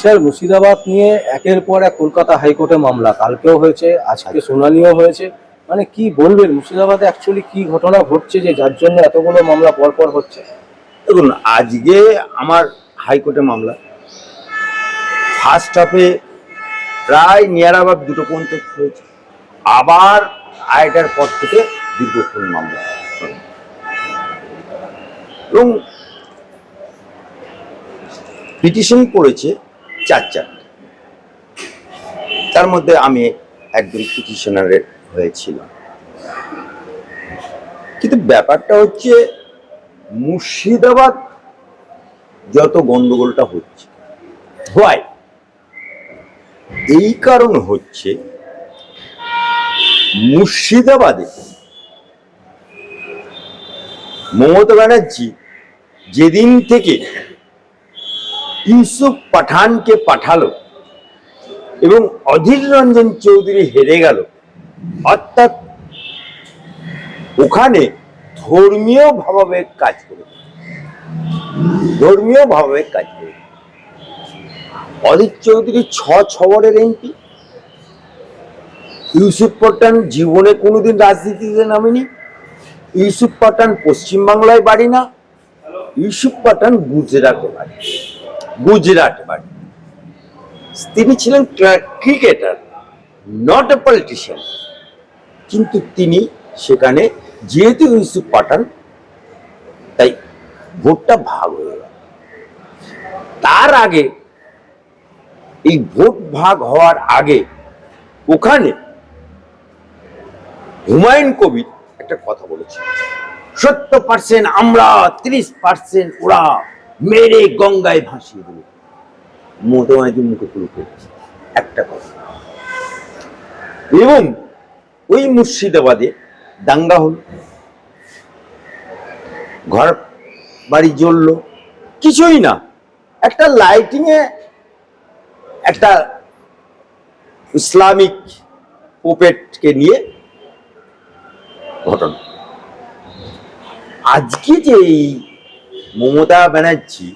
Sir Murshidabad নিয়ে একের পর এক কলকাতা হাইকোর্টে মামলা। কালকেও হয়েছে, আজকে শুনানিও হয়েছে। মানে কি বলবেন, মুর্শিদাবাদে অ্যাকচুয়ালি কি ঘটনা ঘটছে যে যার জন্য এতগুলো মামলা পরপর হচ্ছে? দেখুন, আজকে আমার হাইকোর্টে মামলা। ফার্স্ট হাফে প্রায় নিয়ার আবার দুটো পর্যন্ত হয়েছে। আবার আয়টার পর থেকে দীর্ঘক্ষণ মামলা। এবং পিটিশন করেছে চার চারটে তার মধ্যে আমি একজন পিটিশনারের হয়েছিলাম। কিন্তু ব্যাপারটা হচ্ছে, মুর্শিদাবাদ যত গন্ডগোলটা হচ্ছে হোয়াই এই কারণ হচ্ছে, মুর্শিদাবাদে মমতা ব্যানার্জি যেদিন থেকে ইউসুফ পাঠানকে পাঠালো এবং অধীর রঞ্জন চৌধুরী হেরে গেল। অর্থাৎ ওখানে ধর্মীয় ভাবাবেগ কাজ করে। ধর্মীয় ভাবাবেগ কাজ করে। অধীর চৌধুরী ছ ছবরের এমপি। ইউসুফ পাঠান জীবনে কোনোদিন রাজনীতিতে নামেনি। ইউসুফ পাঠান পশ্চিমবাংলায় বাড়ি না। ইউসুফ পাঠান গুজরাটে বাড়ি। গুজরাট বাড়ি। তিনি ছিলেন ক্রিকেটার নট এ পলিটিশিয়ান কিন্তু তিনি সেখানে যেহেতু ইউসুফ পাঠান, তাই ভোটটা ভাগ হয়ে গেল। তার আগে, এই ভোট ভাগ হওয়ার আগে ওখানে হুমায়ুন কবির একটা কথা বলেছে। সত্তর পার্সেন্ট আমরা, ত্রিশ পার্সেন্ট ওরা। মেরে গঙ্গায় ভাসিয়ে দেবো মোটামুটি মুখে পুরো করেছে একটা কথা। এবং ওই মুর্শিদাবাদে দাঙ্গা হল। ঘর বাড়ি জ্বললো। কিছুই না। একটা লাইটিং এ একটা ইসলামিক পোপেটকে নিয়ে ঘটনা। আজকে যে এই মমতা ব্যানার্জি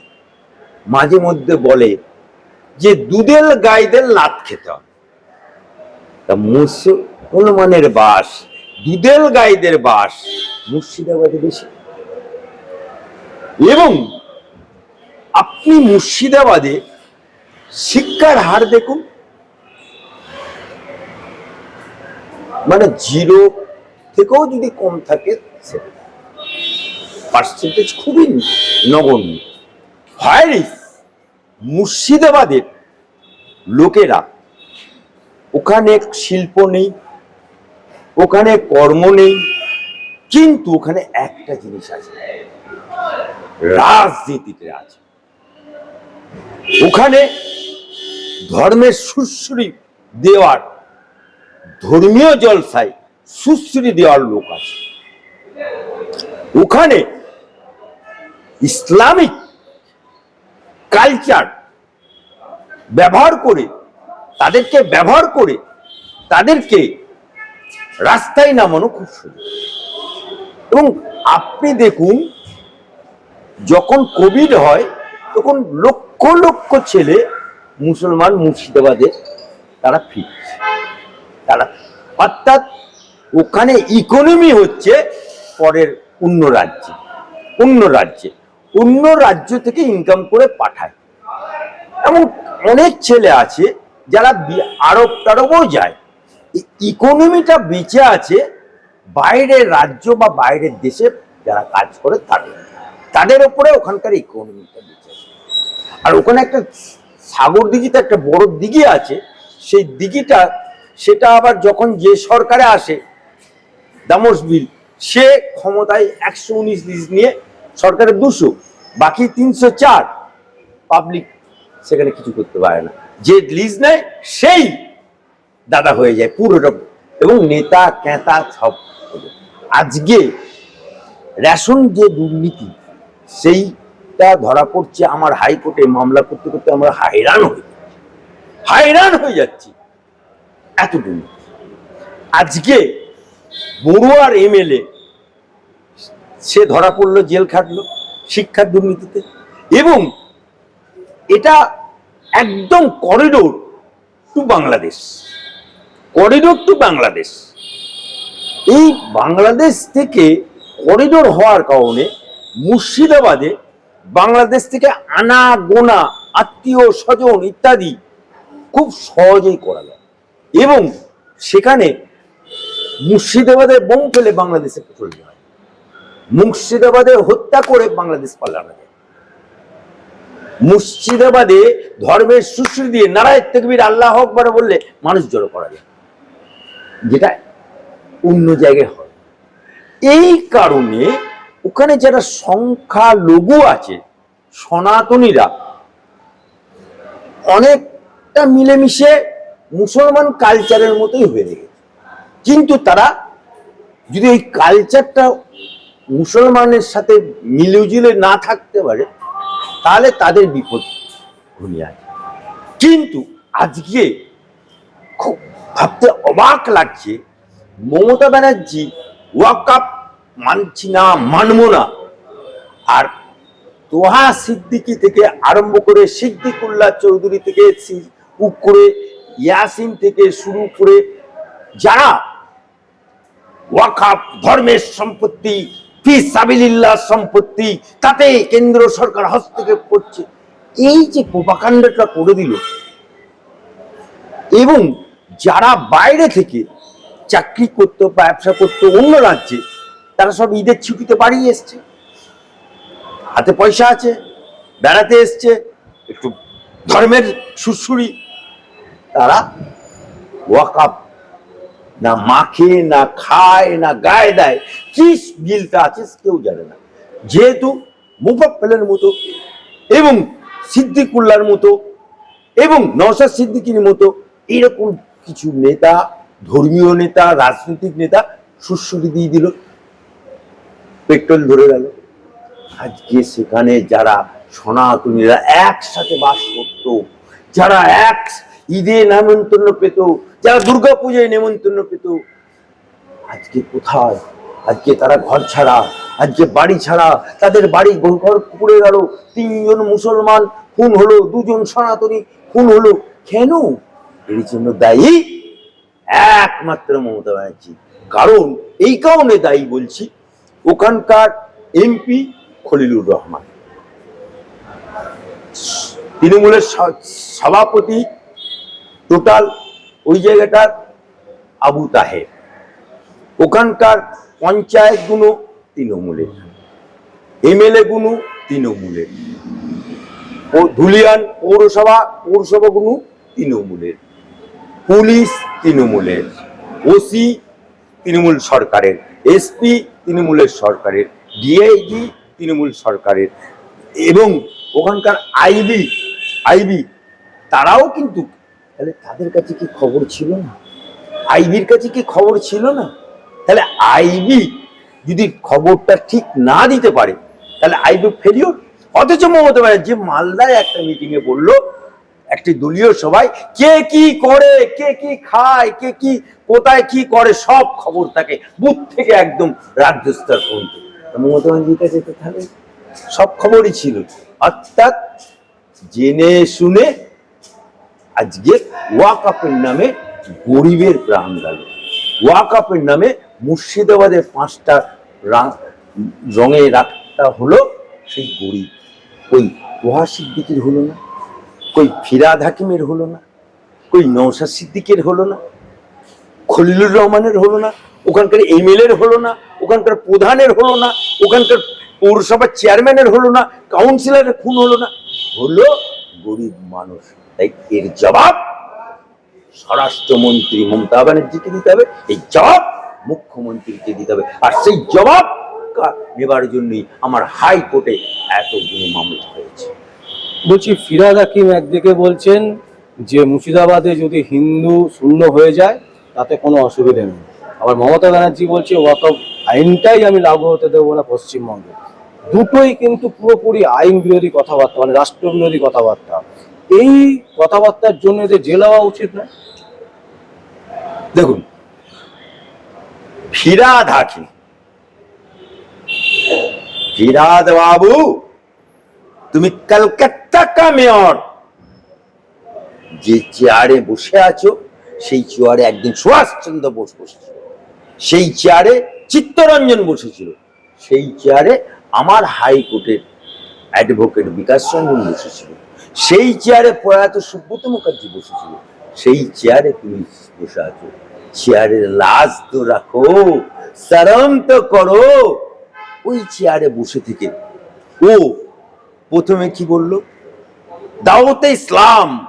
মাঝে মধ্যে বলে যে দুধেল গাইদের লাত খেতে হবে। তা মুসলমানের বাস, দুধেল গাইদের বাস মুর্শিদাবাদে বেশি। এবং আপনি মুর্শিদাবাদে শিক্ষার হার দেখুন। মানে জিরো থেকেও যদি কম থাকে পার্সেন্টেজ খুবই নগণ্য। হয় মুর্শিদাবাদের লোকেরা ওখানে শিল্প নেই, ওখানে কর্ম নেই, কিন্তু ওখানে একটা জিনিস আছে। রাজনীতিতে আছে। ওখানে ধর্মের সুশ্রী দেওয়ার, ধর্মীয় জলসায় সুশ্রী দেওয়ার লোক আছে। ওখানে ইসলামিক কালচার ব্যবহার করে, তাদেরকে ব্যবহার করে, তাদেরকে রাস্তায় নামানো খুব সুন্দর এবং আপনি দেখুন, যখন কোভিড হয়, তখন লক্ষ লক্ষ ছেলে মুসলমান মুর্শিদাবাদে তারা ফিরছে। তারা অর্থাৎ ওখানে ইকোনমি হচ্ছে পরের অন্য রাজ্যে অন্য রাজ্যে। অন্য রাজ্য থেকে ইনকাম করে পাঠায়। এমন অনেক ছেলে আছে যারা আরব টারবও যায়। ইকোনমিটা বেঁচে আছে বাইরের রাজ্য বা বাইরের দেশে যারা কাজ করে তাদের। তাদের উপরে ওখানকার ইকোনমিটা বেঁচে আছে। আর ওখানে একটা সাগর দিঘিতে একটা বড় দিঘি আছে, সেই দিঘিটা, সেটা আবার যখন যে সরকারে আসে দামোস বিল, সে ক্ষমতায় একশো উনিশ নিয়ে সরকারের দুশো, বাকি তিনশো চার পাবলিক সেখানে কিছু করতে পারে না। যে লিজ নেয়, সেই দাদা হয়ে যায় পুরোটা। এবং নেতা ক্যাতা সব আজকে রেশন যে দুর্নীতি, সেইটা ধরা পড়ছে আমার হাইকোর্টে, মামলা করতে করতে আমরা হাইরান হয়ে হাইরান হয়ে যাচ্ছি এত দুর্নীতি আজকে বড়ুয়ার এমএলএ সে ধরা পড়ল, জেল খাটলো শিক্ষার দুর্নীতিতে। এবং এটা একদম corridor to Bangladesh. Corridor to Bangladesh. এই বাংলাদেশ থেকে করিডোর হওয়ার কারণে মুর্শিদাবাদে বাংলাদেশ থেকে আনা, গোনা, আত্মীয় স্বজন ইত্যাদি খুব সহজেই করা যায়। এবং সেখানে মুর্শিদাবাদের বোম ফেলে বাংলাদেশে চলে যায় মুর্শিদাবাদে হত্যা করে বাংলাদেশ পালানো যায়। মুর্শিদাবাদে ধর্মের সুশ্রী দিয়ে নারায় তেকবির আল্লাহ আকবার বললে মানুষ জড়ো করা যায়। যেটা অন্য জায়গায় হয়। এই কারণে ওখানে যারা সংখ্যা লঘু আছে, সনাতনীরা, অনেকটা মিলেমিশে মুসলমান কালচারের মতোই হয়ে গেছে। কিন্তু তারা যদি এই কালচারটা মুসলমানের সাথে মিলেজুলে না থাকতে পারে, তাহলে তাদের বিপদ ঘনিয়ে কিন্তু আজকে খুব ভাবতে অবাক লাগছে, মমতা ব্যানার্জি ওয়াকাপ মানছি না, মানব না। আর তোহা সিদ্দিকি থেকে আরম্ভ করে সিদ্দিকুল্লাহ চৌধুরী থেকে করে ইয়াসিন থেকে শুরু করে যারা ওয়াকাপ ধর্মের সম্পত্তি সম্পত্তি তাতে কেন্দ্র সরকার হস্তক্ষেপ করছে। এই যে প্রপাকাণ্ডটা করে দিল, এবং যারা বাইরে থেকে চাকরি করতো ব্যবসা করতো অন্য রাজ্যে, তারা সব ঈদের ছুটিতে বাড়ি এসছে। হাতে পয়সা আছে, বেড়াতে এসছে, একটু ধর্মের সুরসুরি, তারা ওয়াকাপ না মাখে, না খায়, না গায়ে দেয় কি বিলটা আছে, কেউ জানে না। যেহেতু মুফাফেলের মতো এবং সিদ্দিকুল্লার মতো এবং নওশাদ সিদ্দিকির মতো এরকম কিছু নেতা, ধর্মীয় নেতা, রাজনৈতিক নেতা সুশ্রুতি দিয়ে দিল, পেট্রোল ধরে গেল। আজকে সেখানে যারা সনাতনীরা একসাথে বাস করত, যারা এক ঈদে নেমন্তন্ন পেত যারা দুর্গা পূজায় নেমন্তন্ন পেত, আজকে কোথায়? আজকে তারা ঘর ছাড়া, আজকে বাড়ি ছাড়া, তাদের বাড়ি ঘর পুড়ে গেল। তিনজন মুসলমান, খুন হলো দুজন সনাতনী, খুন হলো কেন? এর জন্য দায়ী একমাত্র মমতা ব্যানার্জি। কারণ এই কারণে দায়ী বলছি, ওখানকার এমপি খলিলুর রহমান। তৃণমূলের সভাপতি, টোটাল ওই জায়গাটার আবু তাহের। ওখানকার পঞ্চায়েতগুলো তৃণমূলের। এমএলএ গুলো তৃণমূলের। ও ধুলিয়ান পৌরসভা পৌরসভা গুলো তৃণমূলের। পুলিশ তৃণমূলের। ওসি তৃণমূল সরকারের। এসপি তৃণমূলের সরকারের। ডিআইজি তৃণমূল সরকারের। এবং ওখানকার আইবি আইবি, তারাও কিন্তু তাহলে তাদের কাছে কি খবর ছিল না? আইবির কাছে কি খবর ছিল না? তাহলে আইবি যদি খবরটা ঠিক না দিতে পারে, তাহলে আইবি ফেলিওর অথচ মমতা ব্যানার্জি মালদায় একটা মিটিং এ বলল, একটি দলীয় সভায় কে কি করে, কে কি খায়, কে কি, কোথায় কি করে, সব খবর থাকে বুথ থেকে একদম রাজ্য স্তর পর্যন্ত। মমতা ব্যানার্জির কাছে তো তাহলে সব খবরই ছিল। অর্থাৎ জেনে শুনে আজকে ওয়াকাপের নামে গরিবের প্রাণ গেল। ওয়াকাপের নামে মুর্শিদাবাদের পাঁচটা রঙে রাখটা হলো সেই গরিব। ওই তোহা সিদ্দিকির হলো না? কই ফিরাদ হাকিমের হলো না? কই নৌসাদ সিদ্দিকের হলো না? খলিলুর রহমানের হলো না? ওখানকার এমএলএর হলো না? ওখানকার প্রধানের হলো না? ওখানকার পৌরসভার চেয়ারম্যানের হলো না? কাউন্সিলরের খুন হলো না? হলো গরিব মানুষ। তাই এর জবাব স্বরাষ্ট্রমন্ত্রী মমতা ব্যানার্জিকে দিতে হবে। এই জবাব মুখ্যমন্ত্রীকে দিতে হবে। আর সেই জবাব নেবার জন্যই আমার হাইকোর্টে এতগুলো মামলা হয়েছে। বলছি, ফিরাদ হাকিম একদিকে বলছেন যে, মুর্শিদাবাদে যদি হিন্দু শূন্য হয়ে যায়, তাতে কোনো অসুবিধে নেই। আবার মমতা ব্যানার্জি বলছে ওয়াকফ আইনটাই আমি লাগু হতে দেবো না পশ্চিমবঙ্গে। দুটোই কিন্তু পুরোপুরি আইন বিরোধী কথাবার্তা মানে রাষ্ট্র বিরোধী কথাবার্তা। এই কথাবার্তার জন্য যে জেল হওয়া উচিত না দেখুন ফিরাদ হাকিম ফিরাদ বাবু, তুমি কলকাতা কা মেয়র। যে চেয়ারে বসে আছো, সেই চেয়ারে একদিন সুভাষচন্দ্র বোস বসেছিল। সেই চেয়ারে চিত্তরঞ্জন বসেছিল। সেই চেয়ারে আমার হাইকোর্টের অ্যাডভোকেট বিকাশ রঞ্জন বসেছিল। সেই চেয়ারে প্রয়াত সুব্রত মুখার্জি বসেছিল। সেই চেয়ারে তুমি বসে আছো। চেয়ারের লাজ তো রাখো শরম তো করো। ওই চেয়ারে বসে থেকে ও প্রথমে কি বলল? দাওতে ইসলাম,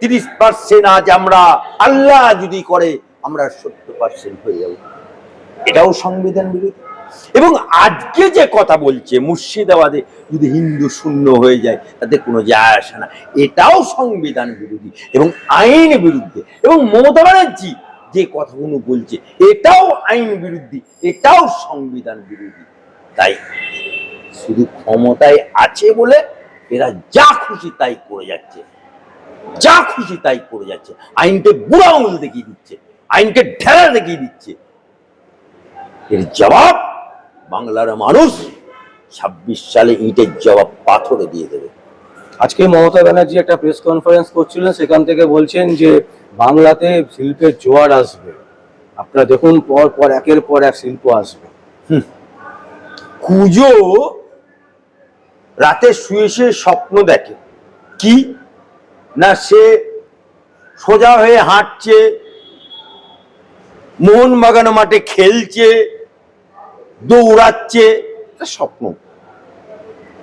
তিরিশ পার্সেন্ট আজ আমরা, আল্লাহ যদি করে, আমরা সত্তর পার্সেন্ট হয়ে যাব। এটাও সংবিধান বিরোধী। এবং আজকে যে কথা বলছে মুর্শিদাবাদে যদি হিন্দু শূন্য হয়ে যায়, তাতে কোনো যায় আসে না। এটাও সংবিধান বিরোধী এবং আইন বিরুদ্ধে। এবং মমতা ব্যানার্জি যে কথাগুলো বলছে, এটাও আইন বিরোধী এটাও সংবিধান বিরোধী। তাই শুধু ক্ষমতায় আছে বলে এরা যা খুশি তাই করে যাচ্ছে। যা খুশি তাই করে যাচ্ছে। আইনকে বুড়া আঙুল দেখিয়ে দিচ্ছে। আইনকে ঢেলা দেখিয়ে দিচ্ছে। এর জবাব বাংলার মানুষ ছাব্বিশ সালে ইটের জবাব পাথরে দিয়ে দেবে। আজকে মমতা ব্যানার্জি একটা প্রেস কনফারেন্স করছিলেন সেখান থেকে বলছেন যে বাংলাতে শিল্পের জোয়ার আসবে। আপনারা দেখুন পর পর একের পর এক শিল্প আসবে। কুজো রাতে শুয়ে শুয়ে স্বপ্ন দেখে। কি? না সে সোজা হয়ে হাঁটছে মোহনবাগান মাঠে খেলছে দৌড়াচ্ছে। স্বপ্ন।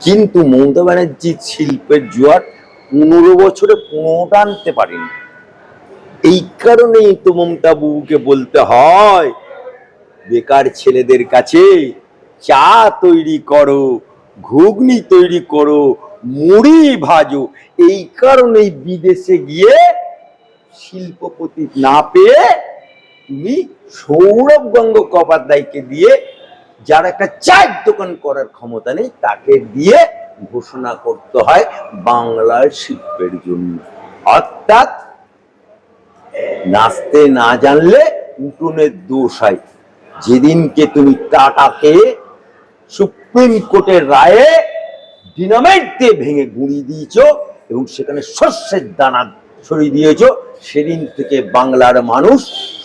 কিন্তু মমতা ব্যানার্জি শিল্পের জোয়ার পনেরো বছরে পনেরোটা আনতে পারেনি। এই কারণেই তো মমতা বাবুকে বলতে হয়, বেকার ছেলেদের কাছে চা তৈরি করো, ঘুগনি তৈরি করো, মুড়ি ভাজো। এই কারণেই বিদেশে গিয়ে শিল্পপতি না পেয়ে তুমি সৌরভ গঙ্গোপাধ্যায়কে দিয়ে যার একটা চায়ের দোকান করার ক্ষমতা নেই, তাকে দিয়ে ঘোষণা করতে হয় বাংলার শিল্পের জন্য। অর্থাৎ, নাচতে না জানলে উঠোনের দোষ হয়। যেদিনকে তুমি টাটাকে সুপ্রিম কোর্টের রায়ে ডিনামাইট দিয়ে ভেঙে গুঁড়ি দিয়েছ এবং সেখানে শস্যের দানা ছড়িয়ে দিয়েছ, সেদিন থেকে বাংলার মানুষ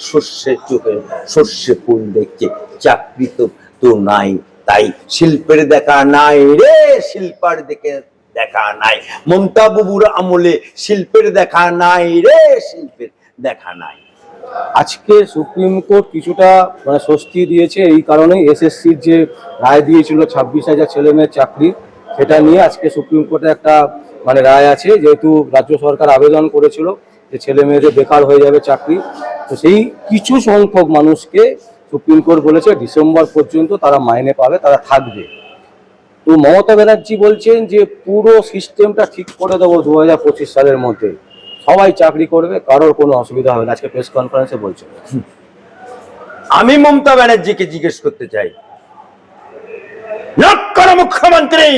শস্যের চোখে শস্যে ফুল দেখছে, চাকরি তো তো নাই। তাই শিল্পের দেখা নাই রে, শিল্পার দেখে দেখা নাই। মমতা বাবুর আমলে শিল্পের দেখা নাই রে, শিল্পের দেখা নাই। আজকে সুপ্রিম কোর্ট কিছুটা মানে স্বস্তি দিয়েছে এই কারণে এসএসসির যে রায় দিয়েছিল ছাব্বিশ হাজার ছেলে মেয়ের চাকরি, সেটা নিয়ে আজকে সুপ্রিম কোর্টে একটা মানে রায় আছে, যেহেতু রাজ্য সরকার আবেদন করেছিল যে ছেলে মেয়েদের বেকার হয়ে যাবে চাকরি। তো সেই কিছু সংখ্যক মানুষকে সুপ্রিম কোর্ট বলেছে ডিসেম্বর পর্যন্ত তারা মাইনে পাবে, তারা থাকবে। তো মমতা ব্যানার্জি বলছেন যে পুরো সিস্টেমটা ঠিক করে দেবো দু হাজার পঁচিশ সালের মধ্যে। সবাই চাকরি করবে, কারোর কোনো অসুবিধা হবে না, আজকে প্রেস কনফারেন্সে বলছেন আমি মমতা ব্যানার্জিকে জিজ্ঞেস করতে চাই। মুখ্যমন্ত্রী,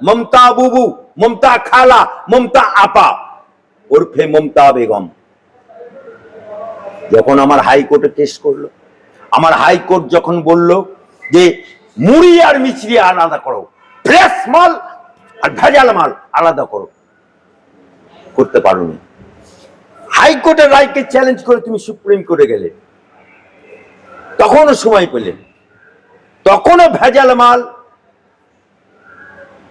মমতা বুবু, মমতা খালা, মমতা আপা, ওরফে মমতা বেগম, যখন আমার হাইকোর্টে কেস করল। আমার হাইকোর্ট যখন বলল যে মুড়ি আর মিচড়ি আলাদা করো, ফ্রেশ মাল আর ভেজাল মাল আলাদা করো, করতে পারোনি। হাইকোর্টের রায়কে চ্যালেঞ্জ করে তুমি সুপ্রিম কোর্টে গেলে। তখনও সময় পেলে। তখনও ভেজাল মাল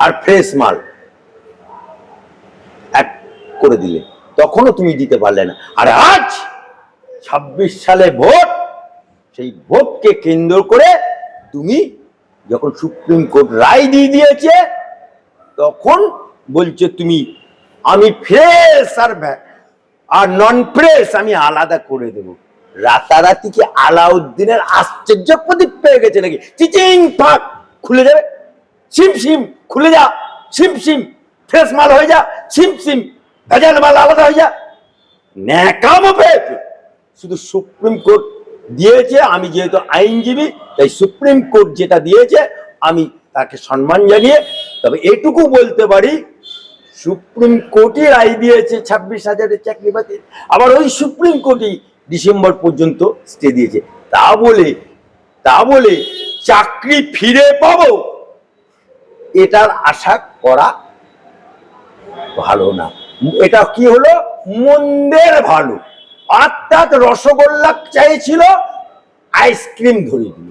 আর ফ্রেশ মাল এক করে দিলে। তখনও তুমি দিতে পারলে না। আর আজ ছাব্বিশ সালে ভোট সেই ভোটকে কেন্দ্র করে তুমি যখন সুপ্রিম কোর্ট রায় দিয়ে দিয়েছে, তখন বলছে তুমি, আমি ফ্রেশ আর আর নন ফ্রেশ আমি আলাদা করে দেব। রাতারাতি কি আলাউদ্দিনের আশ্চর্য প্রদীপ পেয়ে গেছে নাকি? চিচিং, ফাঁক, খুলে যাবে সিম সিম খুলে যা। সিম সিম ফ্রেশ মাল হয়ে যা। সিম সিম ভেজাল মাল আলাদা হয়ে যা। ন্যাকামো পেয়েছে। শুধু সুপ্রিম কোর্ট দিয়েছে, আমি যেহেতু আইনজীবী, তাই সুপ্রিম কোর্ট যেটা দিয়েছে, আমি তাকে সম্মান জানিয়ে, তবে এটুকু বলতে পারি, সুপ্রিম কোর্টই রায় দিয়েছে ছাব্বিশ হাজারের চাকরি বাতিল। আবার ওই সুপ্রিম কোর্টই ডিসেম্বর পর্যন্ত স্টে দিয়েছে। তা বলে তা বলে চাকরি ফিরে পাবো, এটার আশা করা ভালো না। এটা কি হলো? মন্দের ভালো। অর্থাৎ রসগোল্লা চাইছিল আইসক্রিম ধরিয়ে দিল।